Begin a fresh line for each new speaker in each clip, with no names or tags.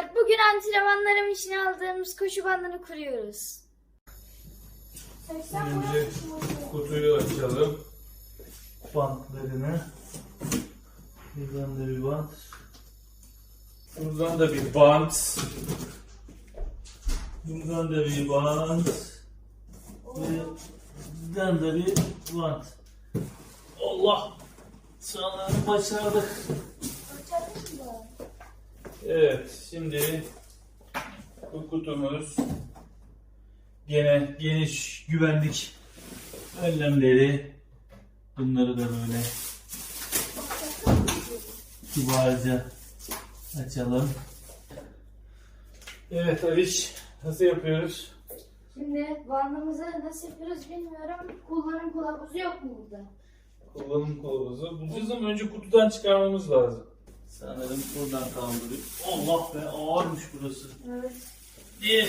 Arkadaşlar bugün antrenmanlarım için aldığımız koşu bandını kuruyoruz.
Önce kutuyu açalım. Bantlarını. Buradan da bir bant. Buradan da bir bant. Buradan da bir bant. Buradan da bir bant. Allah! Sanırım başardık. Evet, şimdi bu kutumuz gene geniş güvenlik önlemleri. Bunları da böyle kibarca açalım. Evet Aliş, nasıl yapıyoruz?
Şimdi bandımızı nasıl yapıyoruz bilmiyorum. Kullanım kılavuzu yok mu burada?
Kullanım kılavuzu. Bulacağız ama önce kutudan çıkarmamız lazım. Sanırım buradan kaldırıyor. Allah be ağırmış burası.
Evet.
Diye.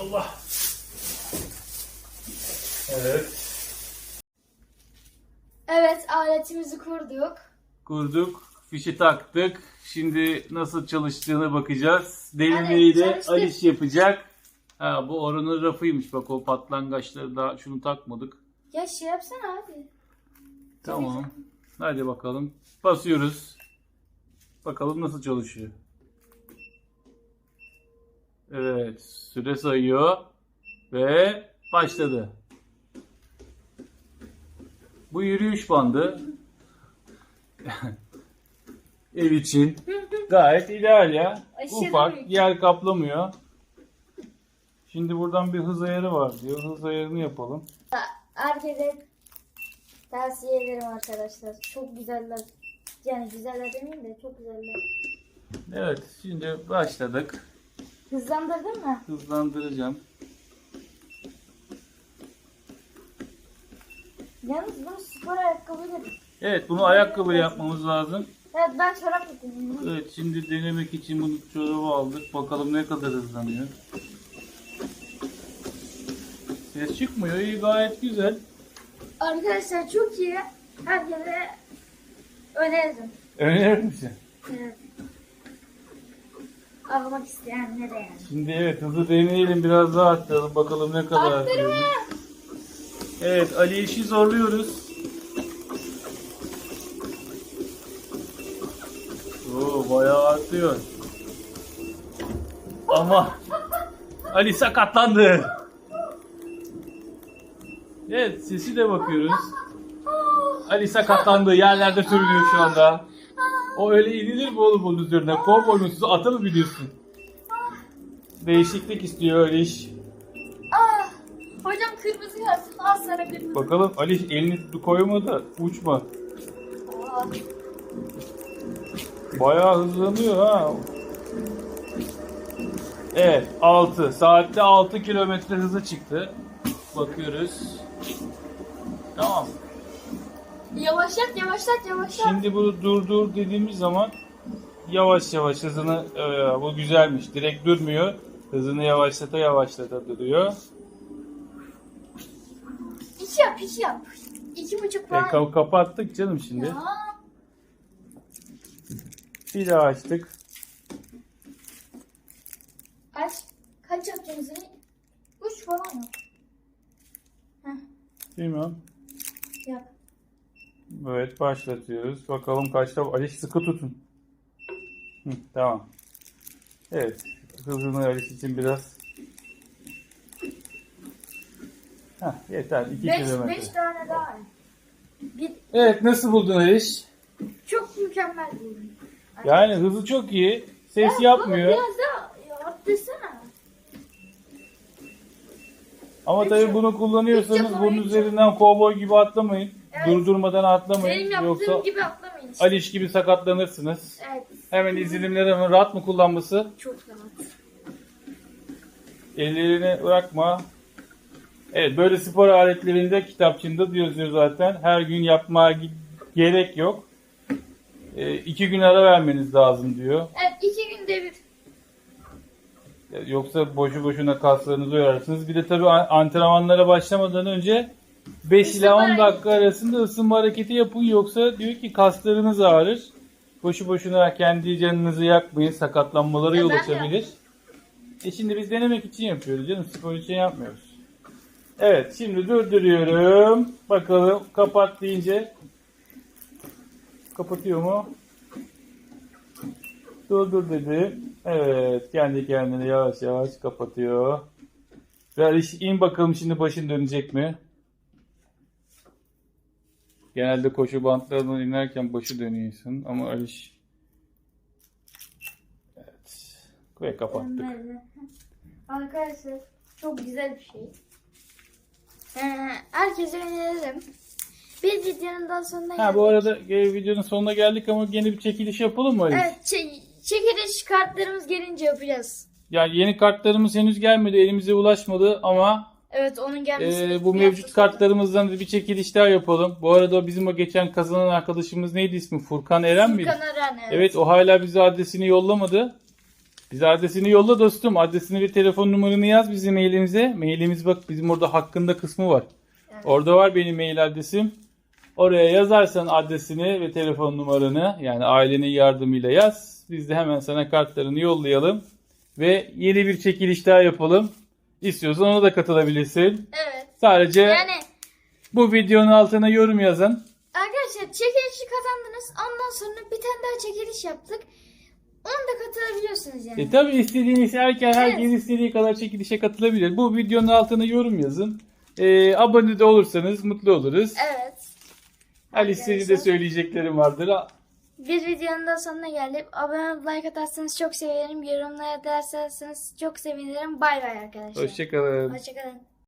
Allah. Evet.
Evet aletimizi kurduk.
Kurduk. Fişi taktık. Şimdi nasıl çalıştığına bakacağız.
Hadi,
de
çalıştık.
Aliş yapacak. Ha bu oranın rafıymış. Bak o patlangaçları da şunu takmadık.
Ya şey yapsana abi.
Tamam. Hadi bakalım. Basıyoruz. Bakalım nasıl çalışıyor. Evet. Süre sayıyor. Ve başladı. Bu yürüyüş bandı. Ev için gayet ideal ya.
Aşırı
Ufak,
büyük.
yer kaplamıyor. Şimdi buradan bir hız ayarı var diyor. Hız ayarını yapalım.
Herkese tavsiye ederim arkadaşlar. Çok güzeller. Yani güzeller demeyeyim de çok güzeller.
Evet, şimdi başladık.
Hızlandırdın mı?
Hızlandıracağım.
Yalnız bunu spor ayakkabıyla...
Evet, bunu ayakkabı yapmamız lazım.
Evet ben çorap getirdim.
Evet, şimdi denemek için bunu çorabı aldık. Bakalım ne kadar hızlanıyor. Ses çıkmıyor, iyi gayet güzel.
Arkadaşlar çok iyi. Herkese öneririm.
Önerir misin?
Evet. Almak isteyenlere yani.
Şimdi evet, hızı deneyelim, biraz daha arttıralım. Bakalım ne kadar
Arttırma.
Evet, Ali işi zorluyoruz. Oo, bayağı artıyor. Ama Ali sakatlandı. Evet, sesi de bakıyoruz. Ali sakatlandı, yerlerde sürünüyor şu anda. O öyle inilir mi oğlum onun üzerine? Kovboymunsuz ata mı biliyorsun? Değişiklik istiyor öyle iş.
Hocam kırmızı kart. Al sana kırmızı.
Bakalım Ali elini koyma da uçma.
Aa,
Bayağı hızlanıyor ha. Evet 6. Saatte 6 kilometre hızı çıktı. Bakıyoruz. Tamam.
Yavaşlat yavaşlat yavaşlat.
Şimdi bunu durdur dediğimiz zaman yavaş yavaş hızını Ee, bu güzelmiş. Direkt durmuyor. Hızını yavaşlata yavaşlata duruyor.
İki yap iki yap. İki buçuk
E, ka- kapattık canım şimdi.
Ya.
Bir daha açtık.
Kaç? Kaç seni? Üç falan. Heh,
Bilmiyorum.
Yap.
Evet başlatıyoruz. Bakalım kaçta. Ali sıkı tutun. Hı, tamam. Evet. Hızını Alice için biraz. Heh, yeter. 2
Beş,
kilometre.
beş tane daha. Bir,
Evet nasıl buldun Alice?
çok mükemmel ürün.
Yani hızı çok iyi. Ses
Ya,
yapmıyor.
Biraz daha arttırsana.
Ama tabii bunu kullanıyorsanız bunun üzerinden kovboy gibi atlamayın.
Evet.
Durdurmadan atlamayın.
Benim yaptığım
Yoksa
gibi atlamayın. işte.
Aliş gibi sakatlanırsınız.
Evet.
Hemen izlenimleri hemen rahat mı kullanması?
Çok rahat.
Ellerini bırakma. Evet böyle spor aletlerinde kitapçığında yazıyor zaten. Her gün yapmaya gi- gerek yok. E, iki gün ara vermeniz lazım diyor.
Evet iki günde bir.
Yoksa boşu boşuna kaslarınızı yorarsınız. Bir de tabii an- antrenmanlara başlamadan önce 5 ila 10
Isınma
dakika arasında ısınma hareketi yapın. Yoksa diyor ki kaslarınız ağrır. Boşu boşuna kendi canınızı yakmayın. Sakatlanmalara yol açabilir. E şimdi biz denemek için yapıyoruz canım. Spor için yapmıyoruz. Evet şimdi durduruyorum. Bakalım kapat deyince kapatıyor mu? Durdur dedi. Evet kendi kendine yavaş yavaş kapatıyor. Ve iş- in bakalım şimdi başın dönecek mi? Genelde koşu bantlarından inerken başı dönüyorsun ama Aliş Evet. Ve kapattık.
Arkadaşlar çok güzel bir şey. Ee, herkese öneririm. Bir videonun daha sonuna
Ha bu arada e, videonun sonuna geldik ama yeni bir çekiliş yapalım mı Aliş?
Evet çe- çekiliş kartlarımız gelince yapacağız.
Yani yeni kartlarımız henüz gelmedi, elimize ulaşmadı ama
Evet onun gelmesi.
e, bu mevcut kartlarımızdan da bir çekiliş daha yapalım. Bu arada bizim o geçen kazanan arkadaşımız neydi ismi? Furkan Eren miydi?
Furkan Aran, evet.
Evet o hala bize adresini yollamadı. Bize adresini yolla dostum. Adresini ve telefon numaranı yaz bizim mailimize. Mailimiz bak bizim orada hakkında kısmı var.
Evet.
Orada var benim mail adresim. Oraya yazarsan adresini ve telefon numaranı yani ailenin yardımıyla yaz. Biz de hemen sana kartlarını yollayalım. Ve yeni bir çekiliş daha yapalım. İstiyorsan ona da katılabilirsin.
Evet.
Sadece
Yani
bu videonun altına yorum yazın.
arkadaşlar çekilişi kazandınız. Ondan sonra bir tane daha çekiliş yaptık. Onu da katılabiliyorsunuz yani.
E tabi istediğiniz herkes herkes
Evet.
istediği kadar çekilişe katılabilir. Bu videonun altına yorum yazın. E, abone de olursanız mutlu oluruz.
Evet.
Ali senin de söyleyeceklerim vardır.
Bir videonun da sonuna geldik. Abone olup like atarsanız çok sevinirim. Yorumlara ederseniz çok sevinirim. Bay bay arkadaşlar.
Hoşçakalın.
Hoşçakalın.